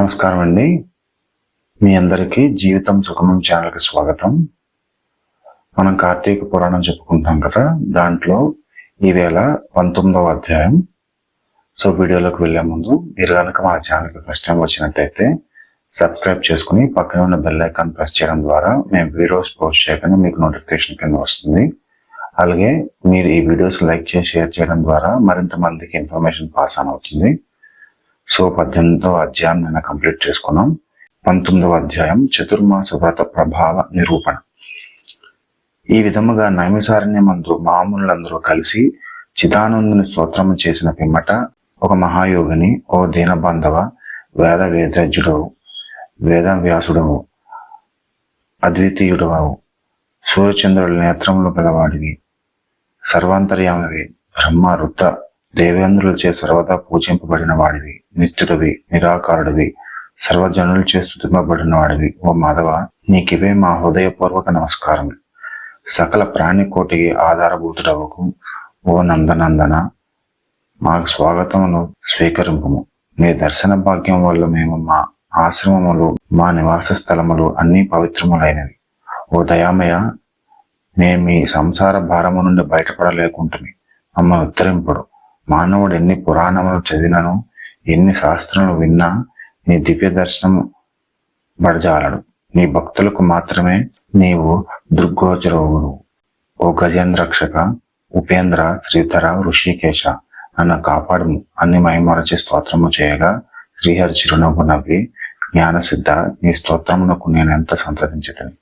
నమస్కారం అండి మీ అందరికీ జీవితం సుఖమం ఛానల్కి స్వాగతం. మనం కార్తీక పురాణం చెప్పుకుంటాం కదా దాంట్లో ఈవేళ పంతొమ్మిదవ అధ్యాయం. సో వీడియోలోకి వెళ్ళే ముందు మీరు కనుక మన ఛానల్కి ఫస్ట్ టైం వచ్చినట్టయితే సబ్స్క్రైబ్ చేసుకుని పక్కన ఉన్న బెల్ ఐకాన్ ప్రెస్ చేయడం ద్వారా మేము వీడియోస్ పోస్ట్ చేయగానే మీకు నోటిఫికేషన్ కింద వస్తుంది. అలాగే మీరు ఈ వీడియోస్ లైక్ చేసి షేర్ చేయడం ద్వారా మరింత మందికి ఇన్ఫర్మేషన్ పాస్ ఆన్ అవుతుంది. సో పద్దెనిమిదవ అధ్యాయం నిన్న కంప్లీట్ చేసుకున్నాం. పంతొమ్మిదవ అధ్యాయం చతుర్మాస వ్రత ప్రభావ నిరూపణ. ఈ విధముగా నైమిసారణ్యమందు మామూలందరూ కలిసి చిదానందుని స్తోత్రము చేసిన పిమ్మట ఒక మహాయోగిని ఓ దీనబంధవ వేద వేదజ్ఞుడవు వేదవ్యాసుడవు అద్వితీయుడవు సూర్యచంద్రుల నేత్రములు గలవాడివి సర్వాంతర్యామివి బ్రహ్మ రుద్ర దేవేంద్రులచే సర్వదా పూజింపబడిన వాడివి. నిత్యుడివి నిరాకారుడివి సర్వజనులచే స్థుతింపబడిన వాడివి. ఓ మాధవ నీకివే మా హృదయపూర్వక నమస్కారం. సకల ప్రాణికోటికి ఆధారభూతుడవకు ఓ నందనందన మాకు స్వాగతమును స్వీకరింపము. మీ దర్శన భాగ్యం వల్ల మేము మా ఆశ్రమములు మా నివాస స్థలములు అన్నీ పవిత్రములైనవి. ఓ దయామయ మేము మీ సంసార భారము నుండి బయటపడలేకుంటుమి. మమ్మల్ని ఉత్తరింపుడు మానవుడు ఎన్ని పురాణములు చదివినను ఎన్ని శాస్త్రములు విన్నా నీ దివ్య దర్శనం బడజాలడు. నీ భక్తులకు మాత్రమే నీవు దుర్గోచరవుడు ఓ గజేంద్రక్షక ఉపేంద్ర శ్రీధర ఋషికేశ నన్ను కాపాడము. అన్ని మైమరచి స్తోత్రము చేయగా శ్రీహరి చిరునవ్వు నవ్వి జ్ఞానసిద్ధ నీ స్తోత్రమునకు నేను ఎంత సంతరించదని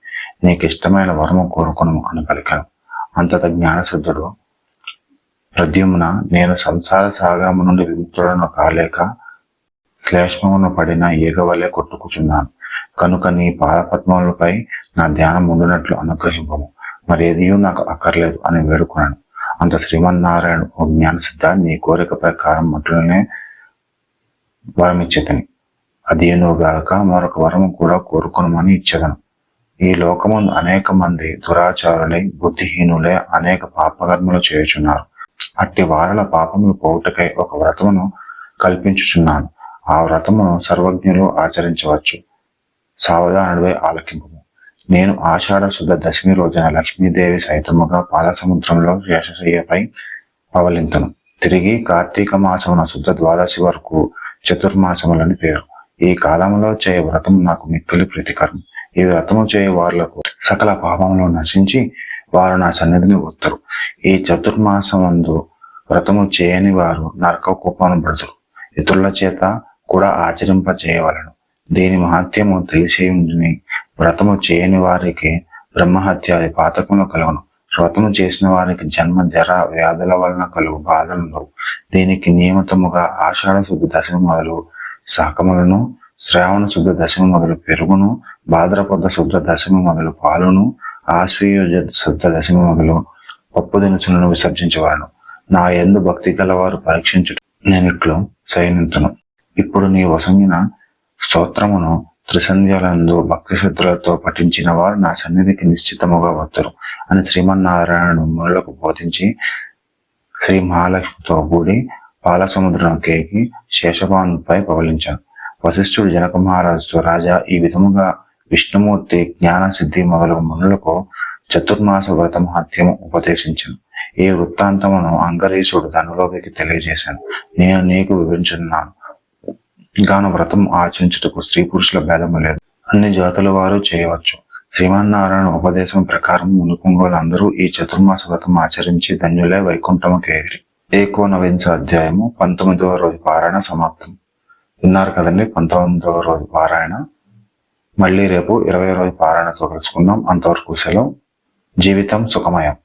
నీకు ఇష్టమైన వరము కోరుకును అని పలికాను అంతట జ్ఞానసిద్ధుడు ప్రద్యుమ్న నేను సంసార సాగరము నుండి విముక్తులను కాలేక శ్లేష్మమును పడిన ఈగ కొట్టుకుచున్నాను. కనుక నీ పాదపద్మములపై నా ధ్యానం ఉండినట్లు అనుగ్రహింపము. మరి ఏదియూ నాకు అక్కర్లేదు అని వేడుకున్నాను అంత శ్రీమన్నారాయణ ఓ జ్ఞానసిద్ధ నీ కోరిక ప్రకారం మటులనే వరమిచ్చేతని. అదేనుగాక మరొక వరము కూడా కోరుకునమని ఇచ్చేదను. ఈ లోకమందు అనేక మంది దురాచారులై బుద్ధిహీనులై అనేక పాపకర్మలు చేయుచున్నారు. అట్టి వారల పాపములు పోవుటకై ఒక వ్రతమును కల్పించుచున్నాను. ఆ వ్రతమును సర్వజ్ఞులు ఆచరించవచ్చు. సావధానుడిపై ఆలకింపు నేను ఆషాఢ శుద్ధ దశమి రోజున లక్ష్మీదేవి సైతముగా పాలసముద్రంలో శేషశయ్యపై పవలింతను. తిరిగి కార్తీక మాసమున శుద్ధ ద్వాదశి వరకు చతుర్మాసములని పేరు. ఈ కాలంలో చేయ వ్రతం నాకు మిక్కిలి ప్రీతికరం. ఈ వ్రతము చేయ వారులకు సకల పాపములు నశించి వారు నా సన్నిధిని వస్తారు ఈ చతుర్మాసమందు వ్రతము చేయని వారు నరక కుప్పను ఇతరుల చేత కూడా ఆచరింప చేయవలను దీని మహత్యము తెలిసి ఉండి వ్రతము చేయని వారికి బ్రహ్మహత్యాది పాతకములు కలుగును. వ్రతము చేసిన వారికి జన్మ జర వ్యాధుల వలన కలుగు బాధలు దీనికి నియమితముగా ఆషాఢ శుద్ధ దశమి మొదలు శాకములను శ్రావణ శుద్ధ దశమి మొదలు పెరుగును భాద్రపద శుద్ధ దశమి మొదలు పాలును ఆశ్వయుజ శుద్ధ దశమి మొదలు పప్పు దినుసులను విసర్జించవలను నా ఎందు భక్తి గలవారు పరీక్షించు నేనిట్లు సైనితును ఇప్పుడు నీ వసంగిన స్తోత్రమును త్రిసంధ్యాలందు భక్తి శ్రద్ధలతో పఠించిన వారు నా సన్నిధికి నిశ్చితముగా వద్దరు అని శ్రీమన్నారాయణుడు మునులకు బోధించి శ్రీ మహాలక్ష్మితో కూడి పాలసముద్రం కేకి శేషభానుపై పవలించాను వశిష్ఠుడు జనక మహారాజుతో రాజా ఈ విధముగా విష్ణుమూర్తి జ్ఞాన సిద్ధి మొదలగు మునులకు చతుర్మాస వ్రతం మహత్యము ఉపదేశించను. ఈ వృత్తాంతమును అంగరీషుడు ధనులోకి తెలియజేశాను. నేను నీకు వివరించున్నాను. గాను వ్రతం ఆచరించుటకు స్త్రీ పురుషుల భేదము లేదు. అన్ని జాతుల వారు చేయవచ్చు. శ్రీమన్నారాయణ ఉపదేశం ప్రకారం మునుకొంగోలు అందరూ ఈ చతుర్మాస వ్రతం ఆచరించి ధన్యులే వైకుంఠముకి ఎగిరి ఏకోనవింశ అధ్యాయము పంతొమ్మిదవ రోజు పారాయణ సమాప్తం. విన్నారు కదండి? పంతొమ్మిదవ రోజు పారాయణ. మళ్ళీ రేపు ఇరవై రోజు పారాయణతో కలుసుకుందాం. అంతవరకు సెలవు. జీవితం సుఖమయం.